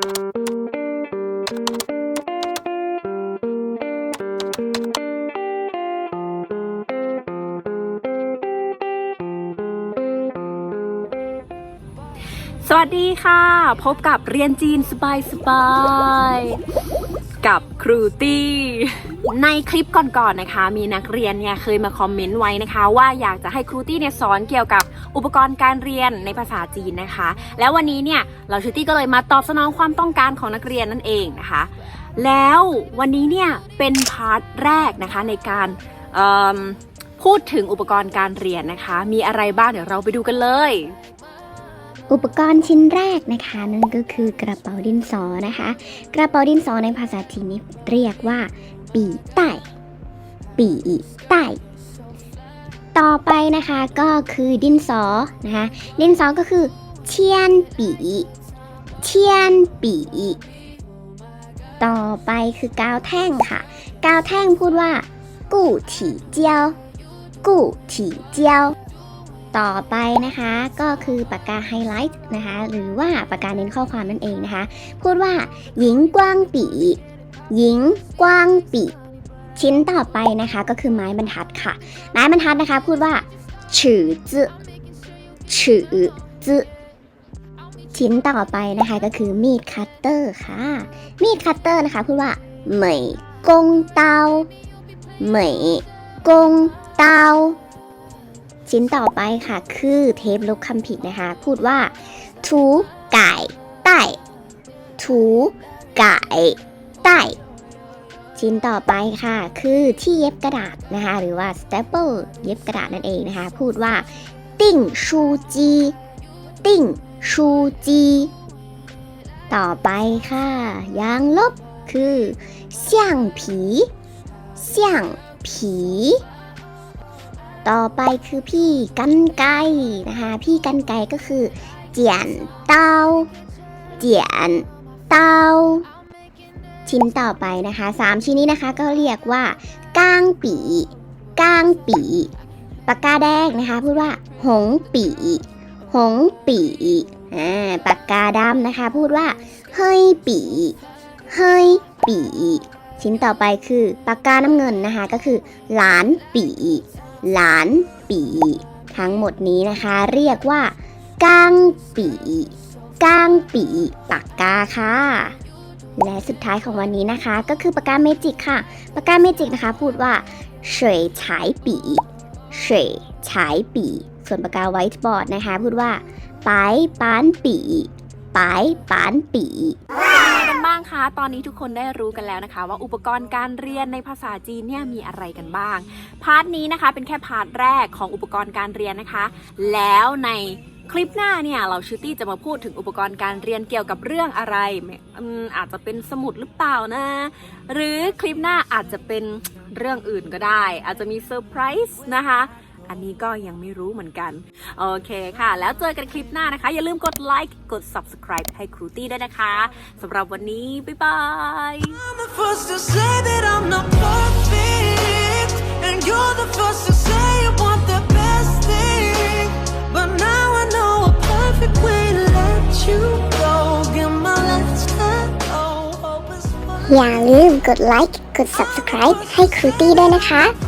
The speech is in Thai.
Thank you. สวัสดีค่ะ พบกับเรียนจีนสบายสบายๆกับครูตี้ ในคลิปก่อนๆนะคะ มีนักเรียนเนี่ยเคยมาคอมเมนต์ไว้นะคะ ว่าอยากจะให้ครูตี้เนี่ยสอนเกี่ยวกับอุปกรณ์การเรียนในภาษาจีนนะคะ แล้ววันนี้เนี่ยเราชูตี้ก็เลยมาตอบสนองความต้องการของนักเรียนนั่นเองนะคะ แล้ววันนี้เนี่ยเป็นพาร์ทแรกนะคะในการพูดถึงอุปกรณ์การเรียนนะคะ มีอะไรบ้างเดี๋ยวเราไปดูกันเลย อุปกรณ์ชิ้นแรกนะคะ นั่นก็คือกระเป๋าดินสอนะคะ กระเป๋าดินสอในภาษาจีนนี้เรียกว่า ปีไต้ปีไต้ต่อไปนะคะก็คือดินสอนะคะ ดินสอก็คือเทียนปีเทียนปีต่อไปคือกาวแท่งค่ะ กาวแท่งพูดว่า กู้ถี่เจียวกู้ถี่เจียว ต่อไปนะคะก็คือปากกาไฮไลท์นะคะ หรือว่าปากกาเน้นข้อความนั่นเองนะคะ พูดว่า หญิงกว้างปีหญิงกว้างปีชิ้นต่อไปนะคะก็คือไม้บรรทัดค่ะ ไม้บรรทัดนะคะ พูดว่าฉือจื้อฉือจื้อชิ้นต่อไปนะคะก็คือมีดคัตเตอร์ค่ะ มีดคัตเตอร์นะคะพูดว่าเหมยกงเตาเหมยกงเตา ชิ้นต่อไปค่ะ คือเทปลบคำผิดนะคะ พูดว่าถูไก่ไต้ถูไก่ไต้ชิ้นต่อไปค่ะ คือที่เย็บกระดาษนะคะ หรือว่า staple เย็บกระดาษนั่นเองนะคะ พูดว่า ติ้งชูจีติ้งชูจี ต่อไปค่ะ ยางลบคือเสี่ยงผีเสี่ยงผี ต่อไปคือพี่กันไกรนะคะ พี่กันไกรก็คือ เจียนเต้า เจียนเต้า ชิ้นต่อไปนะคะสามชิ้นนี้นะคะก็เรียกว่าก้างปีก้างปีปากกาแดงนะคะพูดว่า หงปีหงปีอ่าปากกาดำนะคะ พูดว่า เฮ้ยปีเฮ้ยปีชิ้นต่อไปคือปากกาน้ำเงินนะคะ ก็คือหลานปี หลานปีทั้งหมดนี้นะคะเรียกว่าก้างปีก้างปีปากกาค่ะ และสุดท้ายของวันนี้นะคะ ก็คือปากกาเมจิกค่ะปากกาเมจิกนะคะ พูดว่าเฉยฉายปีเฉยฉายปีส่วนปากกาไวท์บอร์ดนะคะ พูดว่าปายปานปีปายปานปี บ้างคะ ตอนนี้ทุกคนได้รู้กันแล้วนะคะ ว่าอุปกรณ์การเรียนในภาษาจีนเนี่ยมีอะไรกันบ้าง พาร์ทนี้นะคะเป็นแค่พาร์ทแรกของอุปกรณ์การเรียนนะคะ แล้วในคลิปหน้าเนี่ยเราชูตี้จะมาพูดถึงอุปกรณ์การเรียนเกี่ยวกับเรื่องอะไรอาจจะเป็นสมุดหรือเปล่านะ หรือคลิปหน้าอาจจะเป็นเรื่องอื่นก็ได้ อาจจะมีเซอร์ไพรส์นะคะ อันนี้ก็ยังไม่รู้เหมือนกัน โอเคค่ะ แล้วเจอกันคลิปหน้านะคะ อย่าลืมกดไลค์กด subscribe ให้ครูตี้ด้วยนะคะสำหรับวันนี้ บ๊ายบาย I'm the first to say that I'm not perfect, and you're the first to say you want the best thing. But now I know a perfect way to let you go. Get my last cut. Oh, hope it's fun. อย่าลืมกดไลค์กด subscribe ให้ครูตี้ด้วยนะคะ Oh,